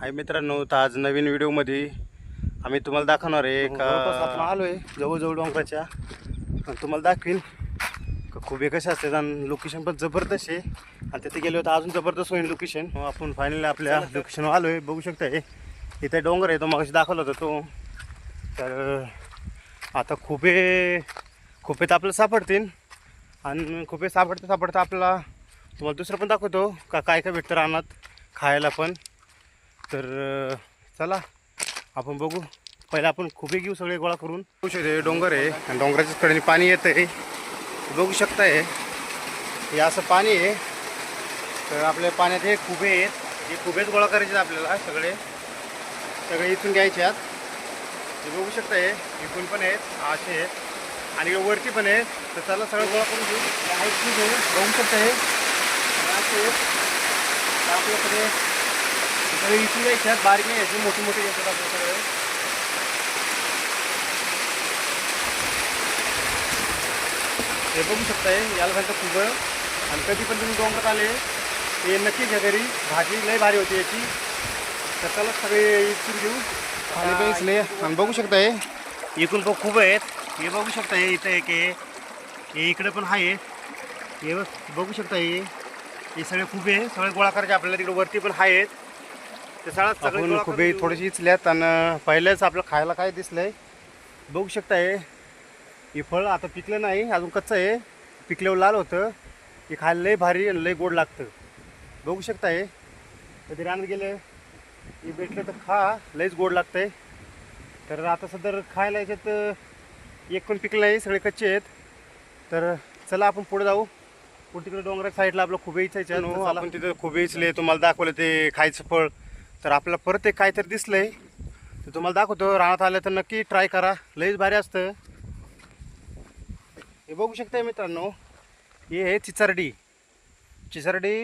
हाय मित्रांनो तर आज नवीन व्हिडिओमध्ये आम्ही तुम्हाला दाखवणार आहे का आपण आलो आहे जवळजवळ डोंगराच्या. आणि तुम्हाला दाखवीन का खूप हे कसे असतात आणि लोकेशन पण जबरदस्त आहे. आणि तिथे गेलो तर अजून जबरदस्त होईल लोकेशन आपण फायनली आपल्या लोकेशनवर आलो आहे बघू शकता हे इथे डोंगर आहे तो मग दाखवला होता तो. तर आता खुपे खुपे तर आपल्याला सापडतील. आणि खुपे सापडता सापडता आपल्याला तुम्हाला दुसरं पण दाखवतो का काय काय भेटतं रानात खायला पण. तर चला आपण बघू. पहिला आपण खुपे घेऊ सगळे गोळा करून. बघू शकते डोंगर आहे. आणि डोंगराच्याच कडेने पाणी येतं आहे बघू शकताय. हे असं पाणी आहे. तर आपल्या पाण्यात हे खुबे आहेत. हे खुबेच गोळा करायचे आहेत आपल्याला सगळे. सगळे इथून घ्यायचे आहेत. हे बघू शकताय. इथून पण आहेत. असे आहेत. आणि वरती पण आहेत. तर चला सगळं गोळा करून घेऊ. हे आहेत आहे बघू शकताय असे आपल्याकडे हे सगळे इथून घ्यायचे आहेत बारीक हे बघू शकताय याला खूप आणि कधी पण तुम्ही डोंगरात आले हे नक्की घ्या घरी भाजी लय भारी होती याची तर चला सगळे इथून घेऊ आणि पण इथले आणि बघू शकताय इकडून पण खूप आहेत हे। बघू शकताय इथं एक हे इकडे पण आहे हे। बघ शकताय हे हे सगळे खूप आहे सगळे गोळा करायचे आपल्याला तिकडे वरती पण आहेत ते सगळं सगळे खूप थोडेसे इचल्यात आणि पहिल्याच आपलं खायला काय दिसलंय. बघू शकताय हे. फळ आता पिकलं नाही अजून कच्चं आहे. पिकल्यावर लाल होतं. हे खायला लय भारी आणि लय गोड लागतं. बघू शकताय कधी रानात गेले हे भेटलं तर खा. लयच गोड लागतंय. तर आता सध्या खायला याच्यात अं, एक पण पिकलं नाही सगळे कच्चे आहेत. तर चला आपण पुढे जाऊ. पुढे तिकडे डोंगराच्या साईडला आपलं खुबे इचायचं आपण तिथं खुबे इचले तुम्हाला दाखवलं ते खायचं फळ. तर आपल्याला परत एक काहीतरी दिसलंय. तर तुम्हाला दाखवतो. रानात आलं तर नक्की ट्राय करा. लयच भारी असतं. हे बघू शकताय मित्रांनो. हे आहे चिचारडी. चिचारडी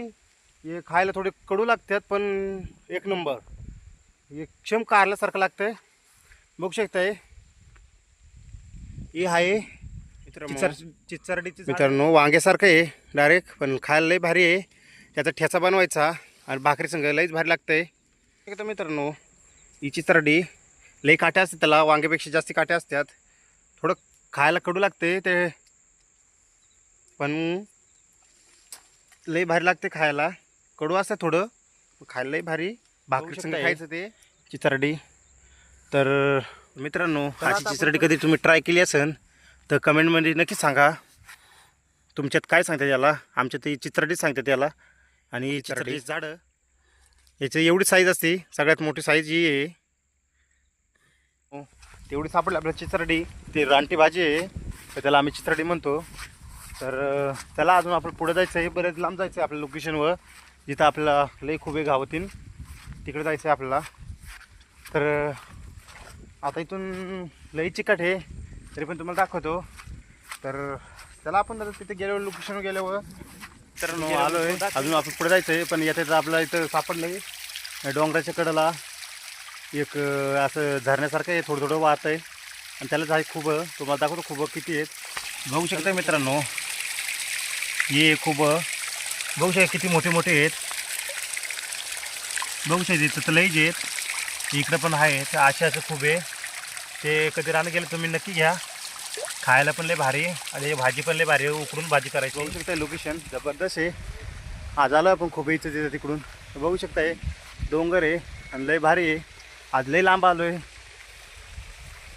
हे खायला थोडे कडू लागतात पण एक नंबर. हे क्षम कारल्यासारखं लागतंय. बघू शकताय. हे आहे चिचार चिचारडीचे मित्रांनो वांग्यासारखं आहे डायरेक्ट पण खायला लय भारी आहे. त्याचा ठेचा बनवायचा आणि भाकरी संग लयच भारी तर मित्रांनो ही चिचारडी लई काट्या असतात त्याला वांग्यापेक्षा जास्त काट्या असतात. थोडं खायला कडू लागते ते पण लई भारी लागते खायला. कडू असतं थोडं खायला लई भारी भाकरी संग खायचं ते चिचरडी तर मित्रांनो अशी चिचरडी कधी तुम्ही ट्राय केली असेल तर कमेंटमध्ये नक्की सांगा. तुमच्यात काय सांगतात याला? आमच्यात ती चिचरडीच सांगतात याला. आणि चिचरडी झाडं याची एवढी साईज असते सगळ्यात मोठी साईज ही आहे. हो, तेवढी सापडली. आपल्याला चित्रडी ती रानटी भाजी आहे. तर त्याला आम्ही चित्रडी म्हणतो. तर त्याला अजून आपण पुढे जायचं आहे. बरेच लांब जायचं आहे आपल्या लोकेशनवर जिथं आपल्याला लई खुबे गावतील. तिकडे जायचं आहे आपल्याला. तर आता इथून लई चिकट आहे. तरी पण तुम्हाला दाखवतो. तर त्याला आपण आता तिथे गेल्यावर लोकेशनवर गेल्यावर तर आलो आहे अजून आपण पुढे जायचं आहे पण येथे आपल्याला इथं सापडलं आहे डोंगराच्या कडेला एक असं झरण्यासारखं आहे थोडं थोडं वाहत आहे. आणि त्याला जाय खूप तुम्हाला दाखवतो खूप किती आहेत. बघू शकता मित्रांनो हे खूप बघू शकता किती मोठे मोठे आहेत. बघू शकता तर लईच आहेत. इकडं पण आहे ते असे असे खूप आहे. ते कधी राहणं गेलं तुम्ही नक्की घ्या. खायला पण लय भारी आणि हे भाजी पण लय भारी उकडून भाजी करायची. बघू शकता लोकेशन जबरदस्त आहे. आज आलो आपण खूप इथं तिथं तिकडून. बघू शकताय. डोंगर आहे आणि लय भारी आहे. आज लय लांब आलो आहे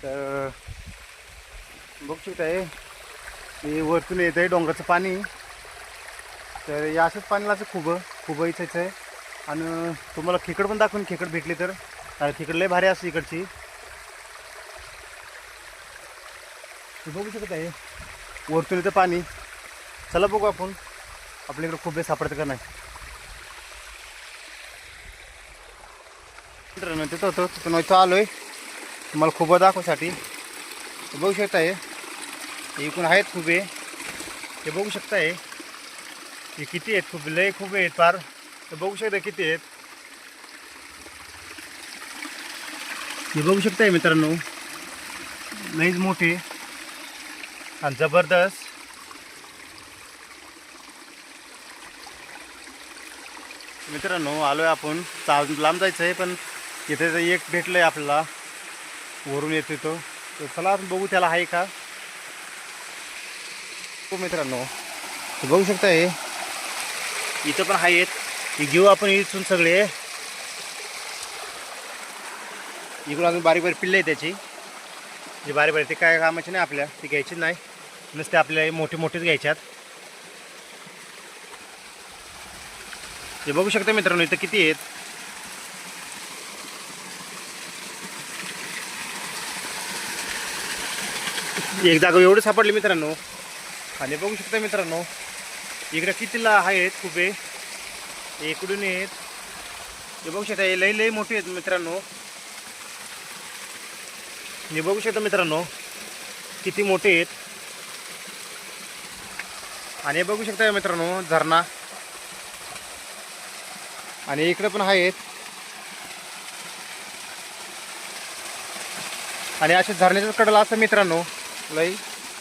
तर बघू शकताय. हे वरतून येत आहे डोंगराचं पाणी. तर या असंच पाणी लागतं खूप खूप इथंच आहे. आणि तुम्हाला खेकड पण दाखवून खेकड भेटली तर. खेकड लय भारी असते इकडची. हे बघू शकत आहे. वरतून येतं पाणी. चला बघू आपण. आपल्याकडे खूप वेळ सापडतं का नाही? मित्रांनो तिथं होतं. तिथून इथं आलो आहे तुम्हाला खूप दाखवसाठी बघू शकता हे एकूण आहेत खूप हे बघू शकताय. हे किती आहेत? खूप लय खूप आहेत फार हे बघू शकता किती आहेत? हे बघू शकता मित्रांनो. लईच मोठे. आणि जबरदस्त. मित्रांनो आलो आहे आपण. चाल लांब जायचं आहे पण इथे जर एक भेटलं आहे आपल्याला. वरून येतो तो तर चला आपण बघू त्याला आहे का. हो मित्रांनो बघू शकता हे. इथं पण आहेत. घेऊ आपण इथून सगळे. इकडून अजून बारीक बारीक पिल्ले आहे त्याची. जी बारी बारीक ते काय कामाचे नाही आपल्या ती घ्यायची नाही. नुसते आपल्याला मोठे मोठेच घ्यायच्यात. हे बघू शकता मित्रांनो इथं किती आहेत? एक जागा एवढे सापडले मित्रांनो. आणि बघू शकता मित्रांनो इकडे कितीला आहेत खूप इकडून आहेत. हे बघू शकता लई लई मोठे आहेत मित्रांनो. हे बघू शकता मित्रांनो किती मोठे आहेत. आणि हे बघू शकता मित्रांनो झरणा आणि इकडे पण आहेत. आणि असे झरण्याच्याच कडला असं मित्रांनो लई.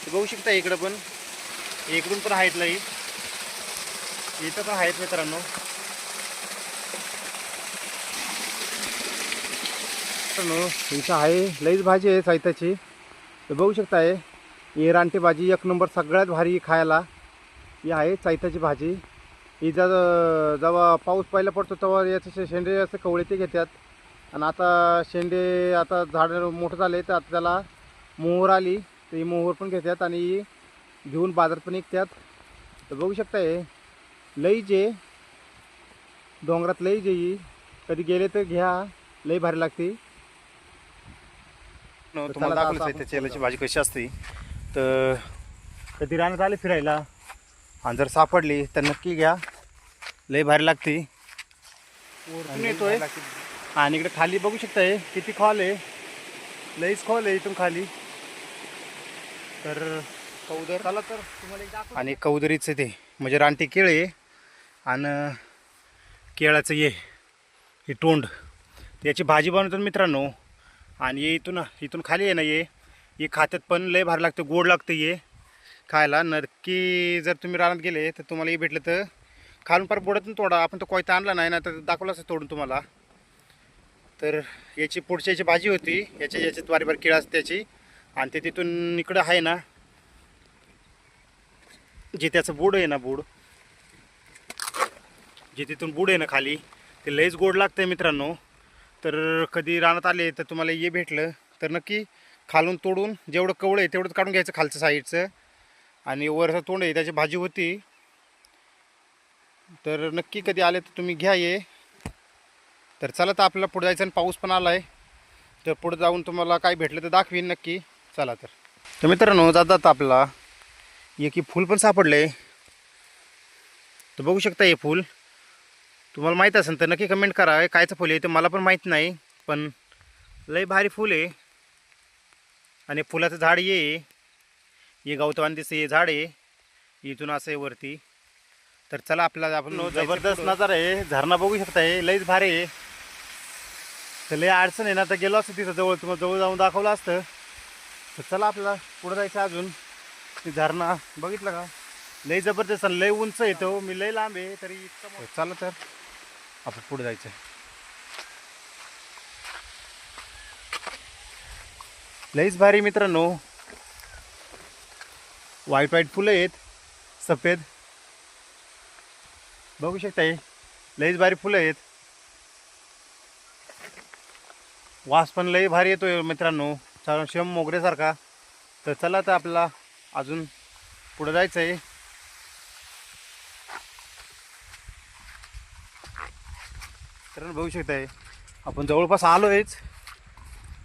बघू शकता इकडं पण. इकडून पण आहेत लई. इथं पण आहेत मित्रांनो. मित्रांनो इथं आहे लईच भाजी आहे साहित्याची. तर बघू शकता आहे ही रानटी भाजी एक नंबर सगळ्यात भारी खायला ही आहे साहित्याची भाजी. ही जर जेव्हा पाऊस पहिला पडतो तेव्हा याचे शेंडे असे कवळे ते घेतात. आणि आता शेंडे आता झाड मोठं झाले तर आता त्याला मोहर आली तर ही मोहर पण घेतात आणि ही घेऊन बाजारात पण विकतात. तर बघू शकता हे लई जे डोंगरात लई जे ही कधी गेले तर घ्या लई भारी लागते. तुम्हाला दाखवलं आहे त्या भाजी कशी असते. तर कधी रानात आले फिरायला? आणि जर सापडली तर नक्की घ्या. लई भारी लागते. वरतून येतोय. आणि इकडे खाली बघू शकताय किती खोल आहे. लईच खोल आहे इथून खाली. तर कौदर. चला तर तुम्हाला एक. आणि कौदरीचं ते म्हणजे रानटी केळ आहे. आणि केळाचं ये हे तोंड. त्याची भाजी बनवतात मित्रांनो. आणि इथून इथून खाली आहे ना ये. हे खात्यात पण लय भारी लागतं गोड लागतं ये. खायला नक्की जर तुम्ही रानात गेले तर तुम्हाला हे भेटलं तर खालून पार बुडातून तोडा. आपण तो कोयता आणला नाही ना तर दाखवलं तोडून तुम्हाला. तर याची पुढची याची भाजी होती. याच्या याच्यात बारीक बारीक असते त्याची. आणि ते तिथून इकडं आहे ना जे त्याचं बूड आहे ना बूड जे तिथून बूड आहे ना खाली ते लईच गोड लागतं आहे मित्रांनो. तर कधी रानात आले तर तुम्हाला ये भेटलं. तर नक्की खालून तोडून जेवढं कवळं आहे तेवढंच काढून घ्यायचं खालचं साईडचं. आणि वरचं तोंड आहे त्याची भाजी होती. तर नक्की कधी आले तर तुम्ही घ्या ये तर चला तर आपल्याला पुढे जायचं आणि पाऊस पण आला आहे तर पुढे जाऊन तुम्हाला काय भेटलं तर दाखवीन नक्की. चला तर. तर मित्रांनो जात आपला आपल्याला एक फूल पण सापडलं आहे तर बघू शकता हे फूल. तुम्हाला माहीत असेल तर नक्की कमेंट करा. हे कायचं फूल आहे ते मला पण माहीत नाही पण लय भारी फूल आहे. आणि फुलाचं झाड ये हे गवतवान दिसते हे झाड आहे. इथून असं आहे वरती. तर चला आपल्याला आपण जबरदस्त नजारा आहे. झरणा बघू शकता हे. लईच भारी आहे. तर लई अडचण आहे ना तर गेलो असतं तिथं जवळ. तुम्हाला जवळ जाऊन दाखवलं असतं. तर चला आपल्याला पुढं जायचं अजून. ते झरणा बघितलं का? लई जबरदस्त लई उंच येतो मी लई लांब आहे तरी. चला तर. आपण पुढे जायचं लईच भारी मित्रांनो. व्हाईट व्हाईट फुलं आहेत सफेद. बघू शकताय लईच भारी फुलं आहेत. वास पण लई भारी येतोय मित्रांनो. शम मोगऱ्यासारखा. तर चला तर आपल्याला अजून पुढं जायचं आहे कारण बघू शकताय आपण जवळपास आलो आहेच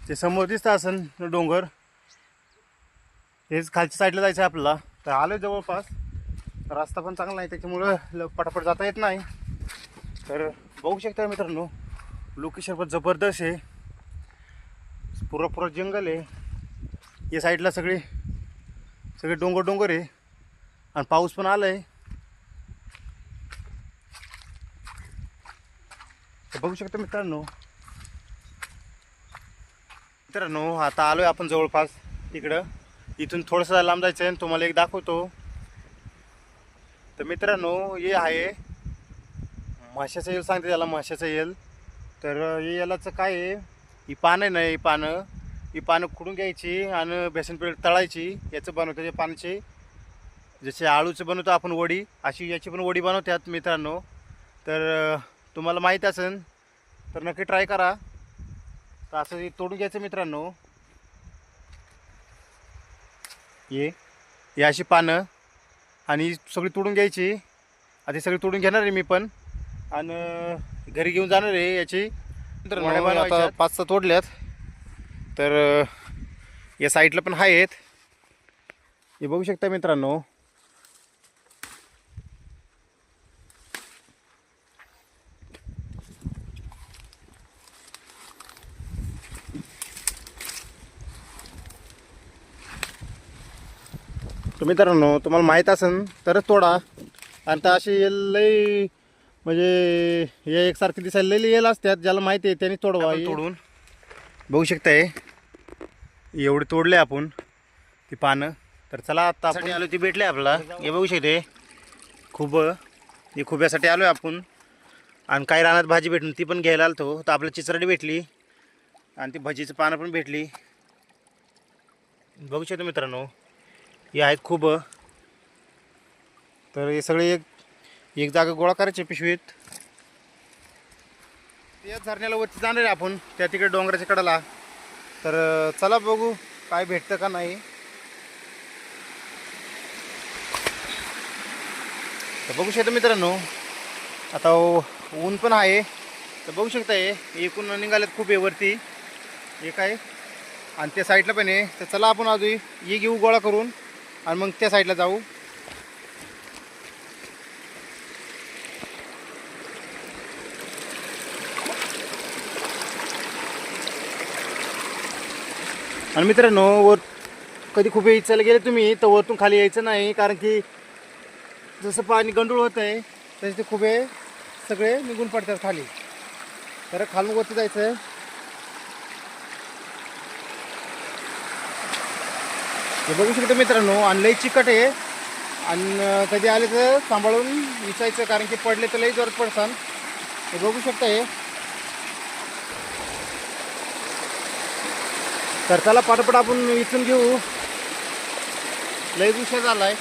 ते समोर दिसतं असन डोंगर. हेच खालच्या साईडला जायचं आहे आपल्याला. तर आलो जवळपास. रस्ता पण चांगला नाही त्याच्यामुळं ल- पटापट जाता येत नाही. तर बघू शकता मित्रांनो लोकेशन पण जबरदस्त आहे. पुरा पुरा जंगल आहे. या साईडला सगळे सगळे डोंगर डोंगर आहे. आणि पाऊस पण आला आहे बघू शकता मित्रांनो. मित्रांनो आता आलोय आपण जवळपास इकडं. इथून थोडंसं लांब जायचं आहे तुम्हाला एक दाखवतो. तर मित्रांनो हे आहे माशाचं येल सांगते त्याला माशाचं येल. तर हे यालाचं काय आहे? ही पानं आहे ना ही पानं. ही पानं खुडून घ्यायची आणि बेसन पीठ तळायची. याचं बनवतं ते पानाचे. जसे आळूचं बनवतो आपण वडी अशी याची पण वडी बनवतात मित्रांनो. तर तुम्हाला माहीत असेल तर नक्की ट्राय करा. तर असं तोडून घ्यायचं मित्रांनो. ये ही अशी पानं आणि सगळी तोडून घ्यायची. आता ही सगळी तोडून घेणार आहे मी पण. आणि घरी घेऊन जाणार आहे याची. तर आता. पाच सहा तोडल्यात. तर या साईडला पण आहेत हे बघू शकता मित्रांनो. तर मित्रांनो तुम्हाला माहीत असेल तरच तोडा. आणि तर अशी लई म्हणजे हे एकसारखी दिसायला लई येल असतात ज्याला माहिती आहे त्यांनी तोडवा. तोडून. बघू शकताय एवढे तोडले आपण ती पानं. तर चला आता आपण आलो ती भेटले आपला हे बघू शकते. खूप हे खुब्यासाठी आलो आहे आपण. आणि काही रानात भाजी भेटून ती पण घ्यायला आलतो. तर आपल्याला चिचरडी भेटली. आणि ती भजीची पानं पण भेटली. बघू शकतो मित्रांनो. हे आहेत खूप. तर हे सगळे एक एक जागा गोळा करायचे पिशवीत. या झरण्याला वरती जाणार आहे आपण. त्या तिकडे डोंगराच्या कडाला. तर चला बघू काय भेटतं का नाही. तर बघू शकता मित्रांनो आता ऊन पण आहे. तर बघू शकता हे एकूण निघालेत खूप आहे वरती. एक आहे आणि त्या साईडला पण आहे तर चला आपण अजून ये घेऊ गोळा करून. आणि मग त्या साईडला जाऊ. आणि मित्रांनो वर कधी खूप इचायला गेले तुम्ही तर वरतून खाली यायचं नाही कारण की जसं पाणी गंडूळ होत आहे तसे ते खुबे सगळे निघून पडतात खाली. तर खालून वरती जायचं हे बघू शकतो मित्रांनो आणि लई चिकट आहे. आणि कधी आले तर सांभाळून विचारायचं कारण की पडले तर लई जोर पडसान. हे बघू शकता हे. तर पटापट आपण इथून घेऊ. लई उशीर झालाय.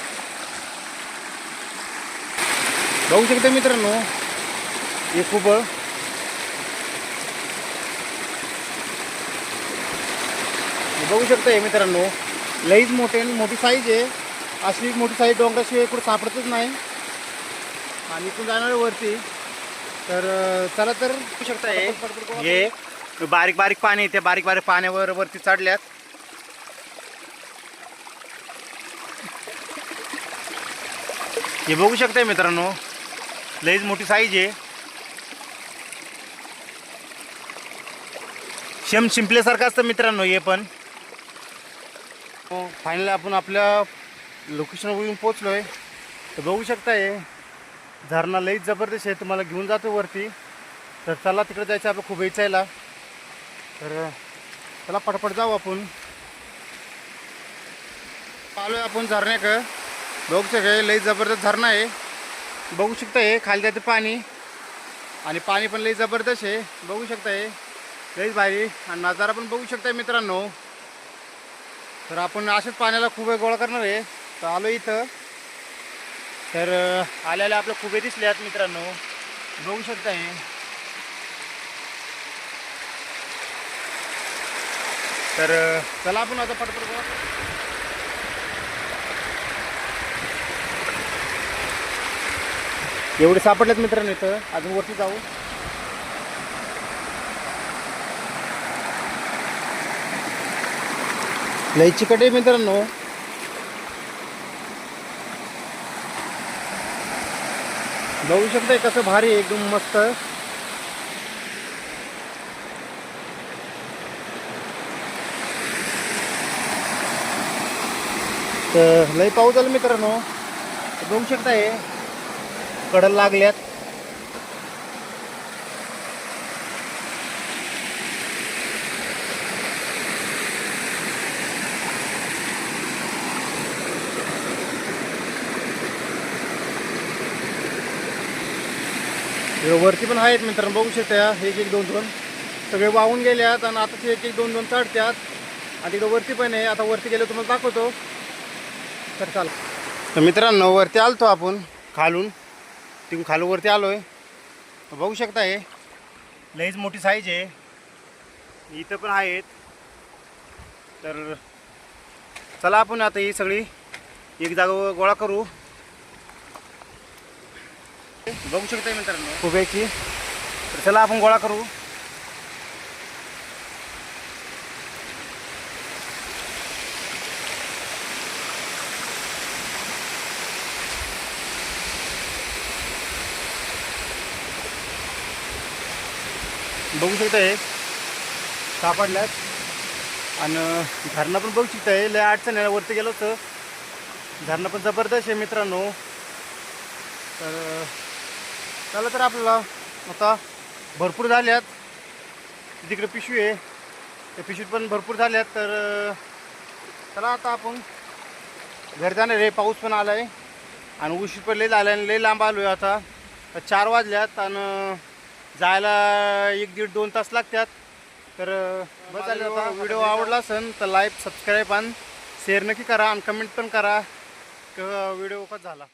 बघू शकता मित्रांनो हे खूप बघू शकता हे मित्रांनो. लईच मोठे मोठी साईज आहे. अशी मोठी साईज डोंगराशिवाय कुठं सापडतच नाही. आणि इथून जाणार वरती. तर चला तर बघू शकता हे हे बारीक बारीक पाणी त्या बारीक बारीक पाण्यावर वरती चढल्यात. हे बघू शकताय मित्रांनो. लईच मोठी साईज आहे. शेम शिंपल्यासारखं असतं मित्रांनो हे पण. फायनली आपण आपल्या लोकेशनवर येऊन पोचलो आहे तर बघू शकताय झरणा लईच जबरदस्त आहे. तुम्हाला घेऊन जातो वरती. तर चला तिकडे जायचं आपलं खूप इच्छायला तर चला पटपट जाऊ आपण. आलो आहे आपण झरण्याक बघू शकता लई जबरदस्त झरणा आहे. बघू शकता हे खाली जाते पाणी. आणि पाणी पण लई जबरदस्त आहे. बघू शकता हे लईच भारी. आणि नजारा पण बघू शकता मित्रांनो. तर आपण असेच पाण्याला खूप गोळा करणार आहे. तर आलो इथं. तर आल्याला आपल्या खुबे दिसले आहेत मित्रांनो. बघू शकता हे तर चला आपण आता पटपट गोळा एवढे सापडलेत मित्रांनो इथं. अजून वरती जाऊ. लई चिकट आहे मित्रांनो. बघू शकताय कसं भारी आहे, एकदम मस्त. तर लई पाऊस झाला मित्रांनो. बघू शकताय कडल लागल्यात. वरती पण आहेत मित्रांनो बघू शकता एक एक दोन दोन. सगळे वाहून गेल्यात आणि आता ते एक एक दोन दोन चढत्यात. आणि तिकडं वरती पण आहे आता वरती गेलो तुम्हाला दाखवतो. तर चाल. तर मित्रांनो वरती आलतो आपण खालून. तिकडून खालूवरती वरती आलोय. तर बघू शकता हे. लईच मोठी साईज आहे. इथं पण आहेत. तर चला आपण आता ही सगळी एक जागा गोळा करू. बघू शकता मित्रांनो. खुब्याची तर चला आपण गोळा करू. बघू शकता हे. सापडल्यात. आणि धरणं पण बघू शकता हे. लय अडचण आहे. वरती गेलो तर धरणं पण जबरदस्त आहे मित्रांनो. तर चला तर आपल्याला आता भरपूर झाल्यात. तिकडे पिशवी आहे त्या पिशवीत पण भरपूर झाल्यात. तर चला आता आपण घरी जाणार आहे. पाऊस पण आला आहे आणि उशीर पण लई झाला आणि लई लांब आलो आहे आता. तर चार वाजल्यात आणि जायला एक दीड दोन तास लागतात. तर बस झालं आता. व्हिडिओ आवडला असेल तर लाईक सबस्क्राईब आणि शेअर नक्की करा आणि कमेंट पण करा. व्हिडिओ कसा झाला.